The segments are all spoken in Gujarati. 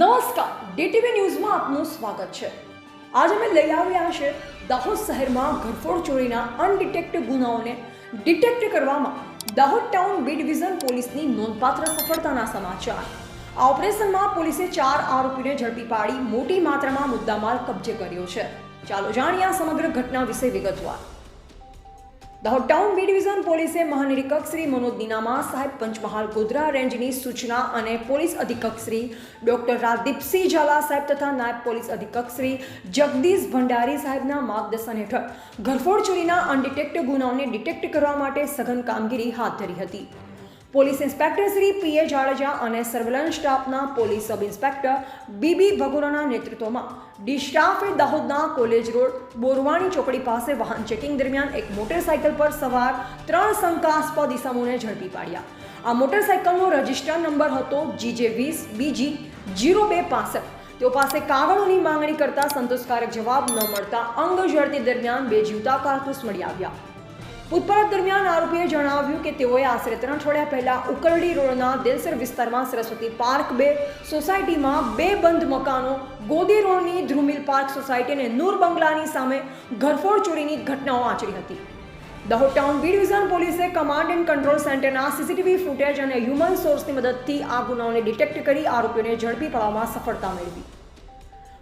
નમસ્કાર, ડીટીવી ન્યૂઝમાં આપનું સ્વાગત છે. આજે અમે લઈ આવ્યા છે દાહોદ શહેરમાં ઘરફોડ ચોરીના અનડિટેક્ટ ગુનાઓને ડિટેક્ટ કરવામાં દાહોદ ટાઉન બી ડિવિઝન પોલીસની નોંધપાત્ર સફળતાના સમાચાર. આ ઓપરેશનમાં પોલીસે ચાર આરોપીને ઝડપી પાડી, મોટી માત્રામાં મુદ્દામાલ કબજે કર્યો છે. ચાલો જાણીએ આ સમગ્ર ઘટના વિશે વિગતવાર. દાહોદ ટાઉન બી ડિવિઝન પોલીસે મહાનિરીક્ષક શ્રી મનોજ દિનામા સાહેબ પંચમહાલ ગોધરા રેન્જની સૂચના અને પોલીસ અધિક્ષક શ્રી ડોક્ટર રાજદીપસિંહ ઝાલા સાહેબ તથા નાયબ પોલીસ અધિક્ષક શ્રી જગદીશ ભંડારી સાહેબના માર્ગદર્શન હેઠળ ઘરફોડ ચોરીના અનડિટેક્ટ ગુનાઓને ડિટેક્ટ કરવા માટે સઘન કામગીરી હાથ ધરી હતી. Police inspector Shri P A Jadeja અને સર્વેલન્સ સ્ટાફના police sub inspector B B ભગોરાના નેતૃત્વમાં ડી સ્ટાફે દાહોદના કોલેજ રોડ બોરવાણી ચોકડી પાસે વાહન ચેકિંગ દરમિયાન એક મોટરસાયકલ પર સવાર ત્રણ શંકાસ્પદ ઇસમોને ઝડપી પાડ્યા. આ મોટરસાયકલનો રજિસ્ટર નંબર હતો જીજે વીસ બીજી જીરો બે પાસઠ. તેઓ પાસે કાગળોની માંગણી કરતા સંતોષકારક જવાબ ન મળતા અંગ ઝડતી દરમિયાન બે જીવતા કારતૂસ મળી આવ્યા. પૂછપરછ દરમિયાન આરોપીએ જણાવ્યું કે તેઓએ આશરે ત્રણ અઠવાડિયા પહેલા ઉકરડી રોડના દેલસર વિસ્તારમાં સરસ્વતી પાર્ક બે સોસાયટીમાં બે બંધ મકાનો, ગોદી રોડની ધ્રુમિલ પાર્ક સોસાયટી અને નૂર બંગલાની સામે ઘરફોડ ચોરીની ઘટનાઓ આચરી હતી. દાહોદ ટાઉન બી ડિવિઝન પોલીસે કમાન્ડ એન્ડ કંટ્રોલ સેન્ટરના સીસીટીવી ફૂટેજ અને હ્યુમન સોર્સની મદદથી આ ગુનાઓને ડિટેક્ટ કરી આરોપીઓને ઝડપી પાડવામાં સફળતા મેળવી.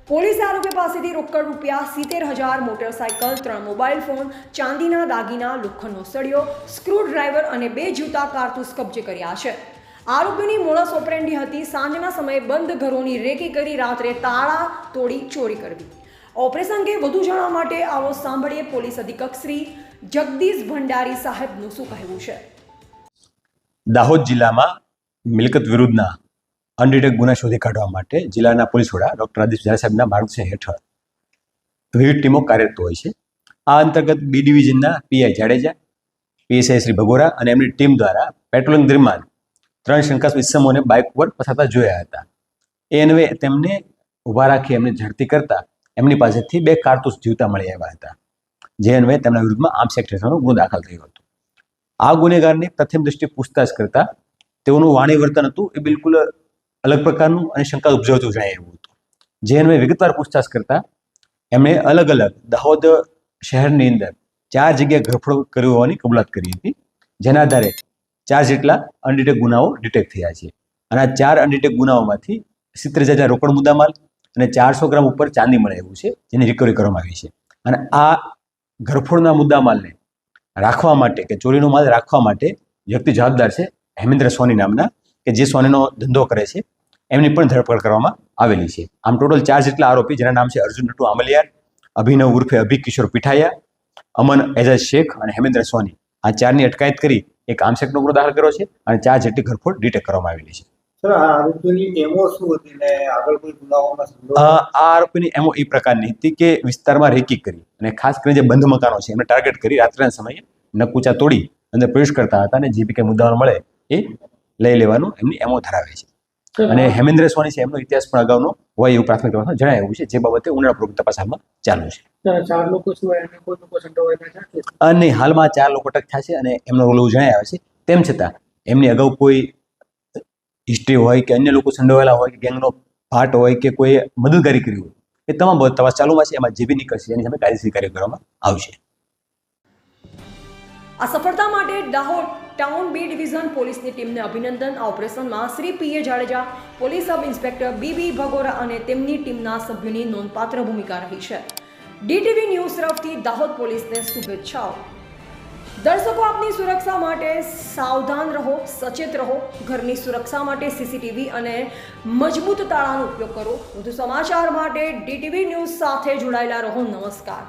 પોલીસે આરોપી પાસેથી રોકડ રૂપિયા સિત્તેર હજાર મોટરસાયકલ, ત્રણ મોબાઈલ ફોન, ચાંદીના દાગીના, લોખંડનો સળિયો, સ્ક્રૂડ્રાઈવર અને બે જૂતા કારતૂસ કબજે કર્યા છે. આરોપીની મોડસ ઓપરેન્ડી હતી. સાંજના સમયે બંધ ઘરોની રેકી કરી રાત્રે તાળા તોડી ચોરી કરવી. ઓપરેશન અંગે વધુ જાણવા માટે આવો સાંભળીએ પોલીસ અધિક્ષક શ્રી જગદીશ ભંડારી સાહેબનું શું કહેવું છે. દાહોદ જિલ્લામાં મિલકત વિરુદ્ધના અનડિટેક ગુના શોધી કાઢવા માટે જિલ્લાના પોલીસ વડા ડોક્ટર આદિશ ઝાલા સાહેબના માર્ગદર્શન હેઠળ વિવિધ ટીમો કાર્યરત હોય છે. આ અંતર્ગત બી ડિવિઝનના પીઆઈ જાડેજા, પીએસઆઈ શ્રી ભગોરા અને એમની ટીમ દ્વારા પેટ્રોલિંગ દરમિયાન ત્રણ શંકાસ્પદ ઇસમોને બાઇક ઉપર પસારતા જોયા હતા. એ અન્વયે તેમને ઊભા રાખી એમને ઝડપી કરતા એમની પાસેથી બે કારતૂસ જીવતા મળી આવ્યા હતા, જે અન્વયે તેમના વિરુદ્ધમાં આર્મ હેઠળનો ગુનો દાખલ થયો હતો. આ ગુનેગારની પ્રથમ દ્રષ્ટિએ પૂછતાછ કરતા તેઓનું વાણી વર્તન હતું એ બિલકુલ અલગ પ્રકારનું અને શંકા ઉપજાવતું જણાય એવું હતું. જે અન્વયે વિગતવાર પૂછતાછ કરતા, એમણે અલગ અલગ દાહોદ શહેરની અંદર ચાર જગ્યાએ ગરફડો કર્યો હોવાની કબૂલાત કરી હતી, જેના આધારે ચાર જેટલા અનડિટેક ગુનાઓ ડિટેક્ટ થયા છે. અને આ ચાર અનડિટેક ગુનાઓમાંથી સિત્તેર હજાર રોકડ મુદ્દામાલ અને ચારસો ગ્રામ ઉપર ચાંદી મળે એવું છે, જેની રિકવરી કરવામાં આવી છે. અને આ ગરફોડના મુદ્દામાલને રાખવા માટે કે ચોરીનો માલ રાખવા માટે વ્યક્તિ જવાબદાર છે હેમેન્દ્ર સોની નામના, કે જે સોનીનો ધંધો કરે છે એમની પણ ધરપકડ કરવામાં આવેલી છે. આમ ટોટલ ચાર જેટલા આરોપી જેના નામ છે અર્જુન નટુ આમલિયાર અભિનવ ઉર્ફે અભિ કિશોર પીઠાયા અમન એઝાજ શેખ અને હેમેન્દ્ર સોની. આ ચારની અટકાયત કરી એક આમસેકનો ગુનો દાખલ કર્યો છે અને ચાર જેટલી ઘરફોડ ડિટેક્ટ કરવામાં આવેલી છે. આ આરોપીની એમો? આ આરોપીની એ પ્રકારની હતી કે વિસ્તારમાં રેકી કરી અને ખાસ કરીને જે બંધ મકાનો છે એમને ટાર્ગેટ કરી રાત્રિના સમયે નકુચા તોડી અંદર પ્રવેશ કરતા હતા અને જે બી કંઈ મુદ્દાઓ મળે એ લઈ લેવાનું એમની એમો ધરાવે છે. અને હેમેન્દ્ર સોની છે એમનો ઇતિહાસ પણ અગાઉનો હોય એવું પ્રાથમિક તપાસમાં જણાવ્યું છે જે બાબતે ઊંડાણપૂર્વક તપાસ હાલમાં ચાલુ છે? અને હાલમાં ચાર લોકો અટક થયા છે અને એમનો રોલ એવું જણાય આવે છે. તેમ છતાં એમની અગાઉ કોઈ હિસ્ટ્રી હોય કે અન્ય લોકો સંડોવાયેલા હોય કે ગેંગનો પાર્ટ હોય કે કોઈ મદદગારી કરી હોય એ તમામ તપાસ ચાલુમાં છે. એમાં જે બી નીકળશે એની સામે કાયદેસર કાર્ય કરવામાં આવશે. આ સફળતા માટે દાહોદ ટાઉન બી ડિવિઝન પોલીસની ટીમને અભિનંદન. આ ઓપરેશનમાં Shri P A Jadeja, police sub inspector B B Bhagora અને તેમની ટીમના સભ્યોની નોંધપાત્ર ભૂમિકા રહી છે. ડીટીવી ન્યૂઝ તરફથી દાહોદ પોલીસને શુભેચ્છાઓ. દર્શકો, આપની સુરક્ષા માટે સાવધાન રહો, સચેત રહો, ઘરની સુરક્ષા માટે સીસીટીવી અને મજબૂત તાળાનો ઉપયોગ કરો. વધુ સમાચાર માટે ડીટીવી ન્યૂઝ સાથે જોડાયેલા રહો. નમસ્કાર.